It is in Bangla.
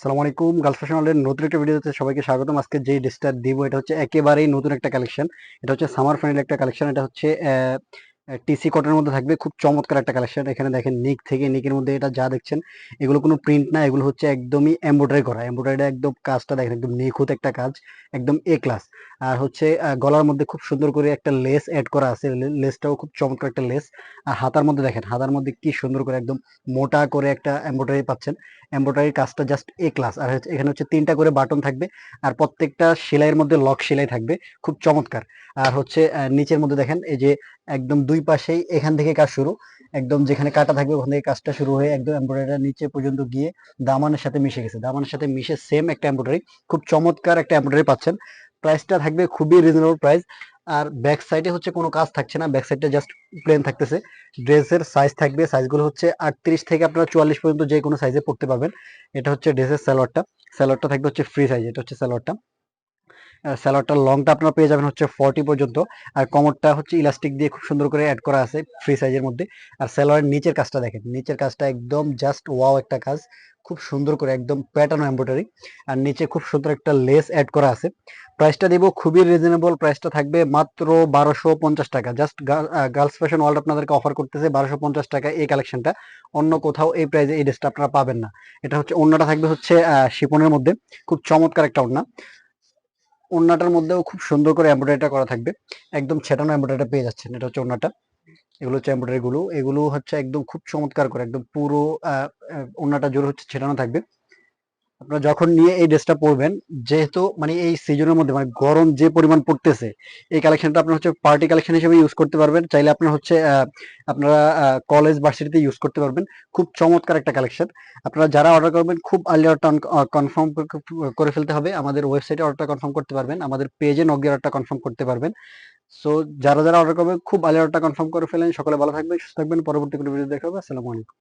সালামু আলাইকুম। গার্লস ফ্যাশন ওয়ার্ল্ডের নতুন একটা ভিডিওতে সবাইকে স্বাগতম। আজকে যে ড্রেসটা দিব, এটা হচ্ছে একেবারেই নতুন একটা কালেকশন। এটা হচ্ছে সামার ফাইনাল একটা কালেকশন। এটা হচ্ছে টিসি কটনের মধ্যে থাকবে। খুব চমৎকার একটা কালেকশন। এখানে দেখেন নিক থেকে নিকের মধ্যে এটা যা দেখছেন, এগুলো কোনো প্রিন্ট না। এগুলো হচ্ছে একদমই এমব্রয়ডারি করা। এমব্রয়ডারি একদম কাজটা দেখেন, একদম নিখুঁত একটা কাজ, একদম এ ক্লাস আর হচ্ছে গলার মধ্যে খুব সুন্দর করে একটা লেস অ্যাড করা আছে। লেসটাও খুব চমৎকার একটা লেস। আর হাতার মধ্যে দেখেন, হাতার মধ্যে কি সুন্দর করে একদম মোটা করে একটা এমব্রয়ডারি পাচ্ছেন। এমব্রয়ডারির কাজটা জাস্ট এ ক্লাস আর এখানে হচ্ছে তিনটা করে বাটন থাকবে। আর প্রত্যেকটা সেলাইয়ের মধ্যে লক সেলাই থাকবে। খুব চমৎকার। আর হচ্ছে নিচের মধ্যে দেখেন, এই যে একদম দুই পাশেই এখান থেকে কাজ শুরু। একদম যেখানে কাটা থাকবে ওখান থেকে কাজটা শুরু হয়ে একদম এমব্রয়ডারি নিচে পর্যন্ত গিয়ে দামানের সাথে মিশে গেছে। দামানের সাথে মিশে সেম একটা এমব্রয়ডারি খুব চমৎকার একটা এমব্রয়ডারি পাচ্ছেন। প্রাইসটা থাকবে খুবই রিজনেবল প্রাইস আর ব্যাক সাইডে হচ্ছে কোনো কাজ থাকছে না ব্যাক সাইডটা জাস্ট প্লেন থাকতেছে। ড্রেসের সাইজ থাকবে সাইজগুলো হচ্ছে আটত্রিশ থেকে আপনারা চুয়াল্লিশ পর্যন্ত যে কোনো সাইজে পড়তে পারবেন। এটা হচ্ছে ড্রেসের স্যালোয়ারটা স্যালোয়ারটা থাকবে হচ্ছে ফ্রি সাইজ এটা হচ্ছে স্যালোয়ারটা স্যালোয়ারটার লংটা আপনারা পেয়ে যাবেন হচ্ছে ফর্টি পর্যন্ত। আর কমরটা হচ্ছে ইলাস্টিক দিয়ে খুব সুন্দর করে অ্যাড করা আছে ফ্রি সাইজের মধ্যে। আর স্যালোয়ারের নিচের কাজটা দেখেন, নিচের কাজটা একদম জাস্ট ওয়াও একটা কাজ। খুব সুন্দর করে একদম প্যাটার্ন এমব্রয়ডারি আর নিচে খুব সুন্দর একটা লেস অ্যাড করা আছে। প্রাইসটা দিব খুবই রিজনেবল প্রাইসটা থাকবে মাত্র বারোশো পঞ্চাশ টাকা। জাস্ট গার্লস ফ্যাশন ওয়ার্ল্ড আপনাদেরকে অফার করতেছে বারোশো পঞ্চাশ টাকা এই কালেকশনটা অন্য কোথাও এই প্রাইসে এই ড্রেসটা আপনারা পাবেন না। এটা হচ্ছে অন্যটা থাকবে হচ্ছে শিপনের মধ্যে। খুব চমৎকার একটা ওড়না। ওড়নাটার মধ্যেও খুব সুন্দর করে এমব্রয়ডারিটা করা থাকবে। একদম ছেটানো এমব্রয়ডারিটা পেয়ে যাচ্ছেন এটা হচ্ছে ওড়নাটা। এগুলো হচ্ছে এমব্রয়ডারিগুলো এগুলো হচ্ছে একদম খুব চমৎকার করে, একদম পুরো ওড়নাটা জোর হচ্ছে ছেটানো থাকবে। আপনারা যখন নিয়ে এই ড্রেসটা পরবেন, যেহেতু মানে এই সিজনের মধ্যে মানে গরম যে পরিমাণ পড়তেছে, এই কালেকশনটা আপনার হচ্ছে পার্টি কালেকশন হিসেবে ইউজ করতে পারবেন। চাইলে আপনার হচ্ছে আপনারা কলেজ ভার্সিটিতে ইউজ করতে পারবেন। খুব চমৎকার একটা কালেকশন আপনারা যারা অর্ডার করবেন, খুব আর্লি অর্ডার কনফার্ম করে ফেলতে হবে। আমাদের ওয়েবসাইটে অর্ডারটা কনফার্ম করতে পারবেন। আমাদের পেজে নগিয়ে অর্ডারটা কনফার্ম করতে পারবেন। সো যারা যারা অর্ডার করবেন, খুব আর্লি অর্ডারটা কনফার্ম করে ফেলেন। সকলে ভালো থাকবেন, সুস্থ থাকবেন। পরবর্তী কোনো ভিডিও দেখা হবে। আসসালামু আলাইকুম।